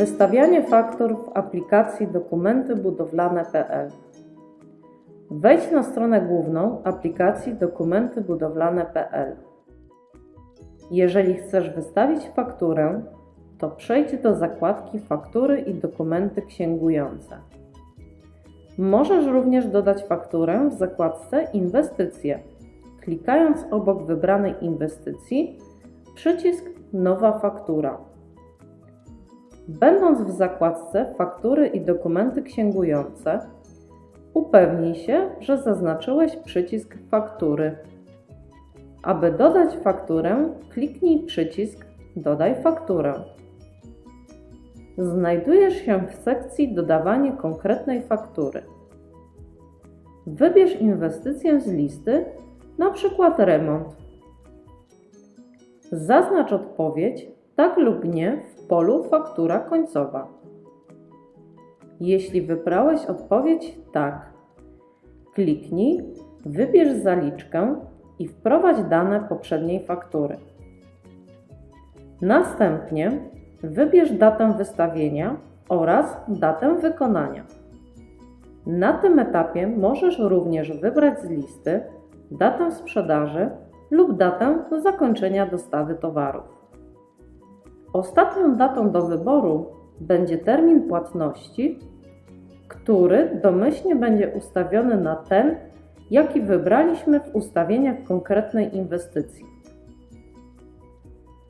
Wystawianie faktur w aplikacji dokumenty budowlane.pl Wejdź na stronę główną aplikacji dokumenty budowlane.pl. Jeżeli chcesz wystawić fakturę, to przejdź do zakładki Faktury i dokumenty księgujące. Możesz również dodać fakturę w zakładce Inwestycje, klikając obok wybranej inwestycji przycisk Nowa faktura. Będąc w zakładce Faktury i dokumenty księgujące, upewnij się, że zaznaczyłeś przycisk Faktury. Aby dodać fakturę, kliknij przycisk Dodaj fakturę. Znajdujesz się w sekcji Dodawanie konkretnej faktury. Wybierz inwestycję z listy, na przykład remont. Zaznacz odpowiedź tak lub nie w polu Faktura końcowa. Jeśli wybrałeś odpowiedź tak, kliknij Wybierz zaliczkę i wprowadź dane poprzedniej faktury. Następnie wybierz datę wystawienia oraz datę wykonania. Na tym etapie możesz również wybrać z listy datę sprzedaży lub datę zakończenia dostawy towarów. Ostatnią datą do wyboru będzie termin płatności, który domyślnie będzie ustawiony na ten, jaki wybraliśmy w ustawieniach konkretnej inwestycji.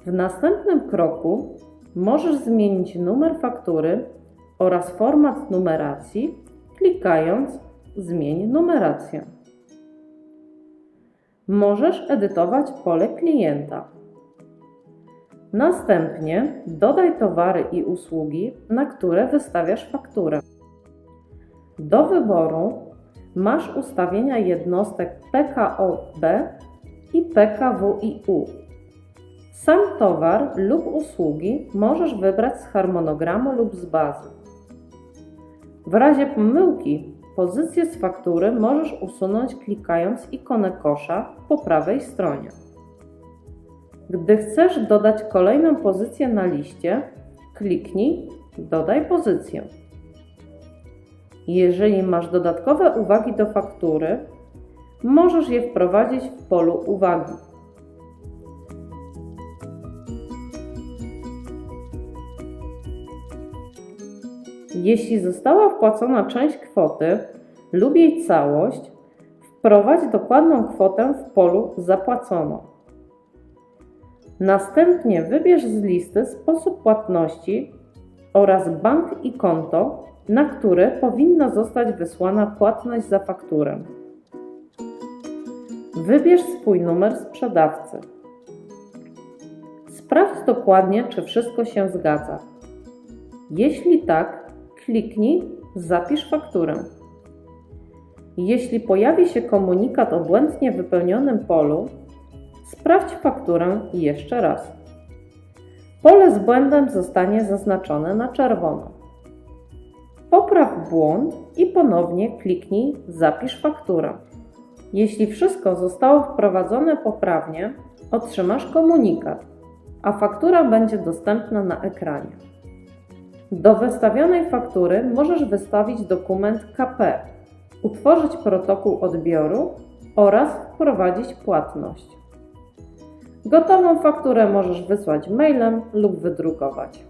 W następnym kroku możesz zmienić numer faktury oraz format numeracji, klikając Zmień numerację. Możesz edytować pole klienta. Następnie dodaj towary i usługi, na które wystawiasz fakturę. Do wyboru masz ustawienia jednostek PKOB i PKWiU. Sam towar lub usługi możesz wybrać z harmonogramu lub z bazy. W razie pomyłki pozycję z faktury możesz usunąć klikając ikonę kosza po prawej stronie. Gdy chcesz dodać kolejną pozycję na liście, kliknij Dodaj pozycję. Jeżeli masz dodatkowe uwagi do faktury, możesz je wprowadzić w polu uwagi. Jeśli została wpłacona część kwoty lub jej całość, wprowadź dokładną kwotę w polu Zapłacono. Następnie wybierz z listy sposób płatności oraz bank i konto, na które powinna zostać wysłana płatność za fakturę. Wybierz swój numer sprzedawcy. Sprawdź dokładnie, czy wszystko się zgadza. Jeśli tak, kliknij Zapisz fakturę. Jeśli pojawi się komunikat o błędnie wypełnionym polu, sprawdź fakturę jeszcze raz. Pole z błędem zostanie zaznaczone na czerwono. Popraw błąd i ponownie kliknij Zapisz fakturę. Jeśli wszystko zostało wprowadzone poprawnie, otrzymasz komunikat, a faktura będzie dostępna na ekranie. Do wystawionej faktury możesz wystawić dokument KP, utworzyć protokół odbioru oraz wprowadzić płatność. Gotową fakturę możesz wysłać mailem lub wydrukować.